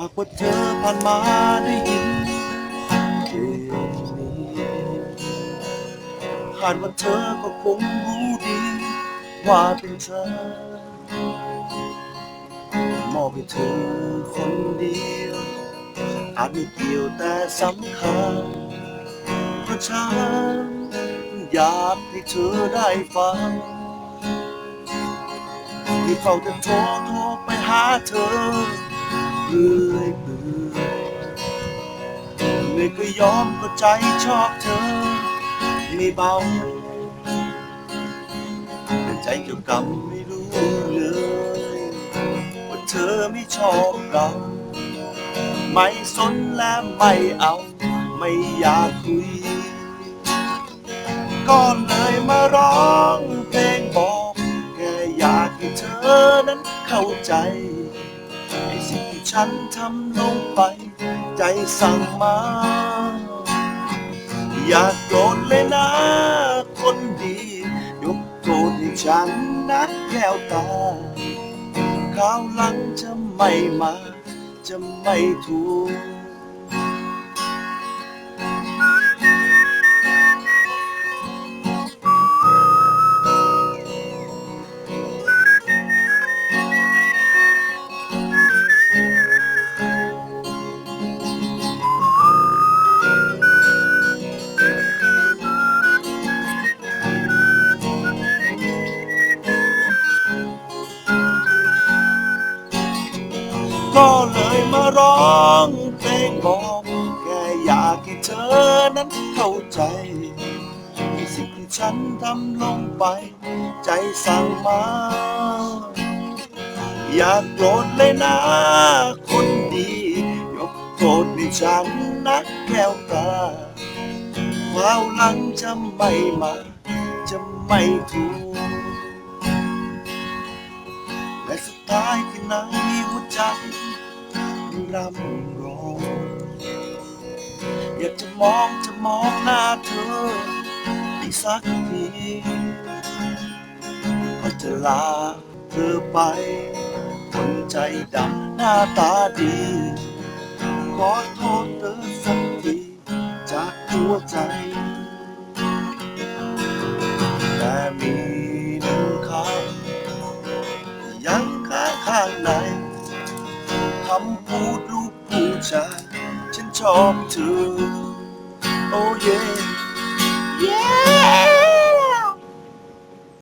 หากว่าเธอผ่านมาได้ยินเพลงนี้คาดว่าเธอก็คงรู้ดี ว่าเป็นเธอ มอบให้เธอคนเดียว อาจไม่เกี่ยวแต่สำคัญเพราะฉันอยากให้เธอได้ฟังที่เฝ้าแต่โทรโทรไปหาเธอ เรื่อยเปื่อยเหนื่อยก็ยอมก็ใจชอบเธอ ไม่เบา แต่ใจเกี่ยวกับไม่รู้เลย ว่าเธอไม่ชอบเรา ไม่สนและไม่เอา ไม่อยากคุย ก็เลยมาร้องเพลงบอกแค่อยากให้เธอนั้นเข้าใจ ฉันทำลงไป ใจสั่งมา อย่าโกรธเลยนะ คนดี ยกโทษให้ฉันนะแก้วตาคราวหลังจะไม่มา จะไม่ถูก ก็เลยมาร้องเพลงบอกแค่อยากให้เธอนั้นเข้าใจในสิ่งที่ฉันทำลงไป ใจสั่งมา อย่าโกรธเลยนะ คนดี ยกโทษให้ฉันนะแก้วตาคราวหลังจะไม่มา จะไม่ถูกและสุดท้ายคือใน หัวใจรำร้องอยากจะมองจะมองหน้าเธออีกสักทีก็จะลาเธอไปคนใจดำหน้าตาดีขอโทษเธอ คำพูดลูกผู้ชายฉันชอบเธอ โอ้เย่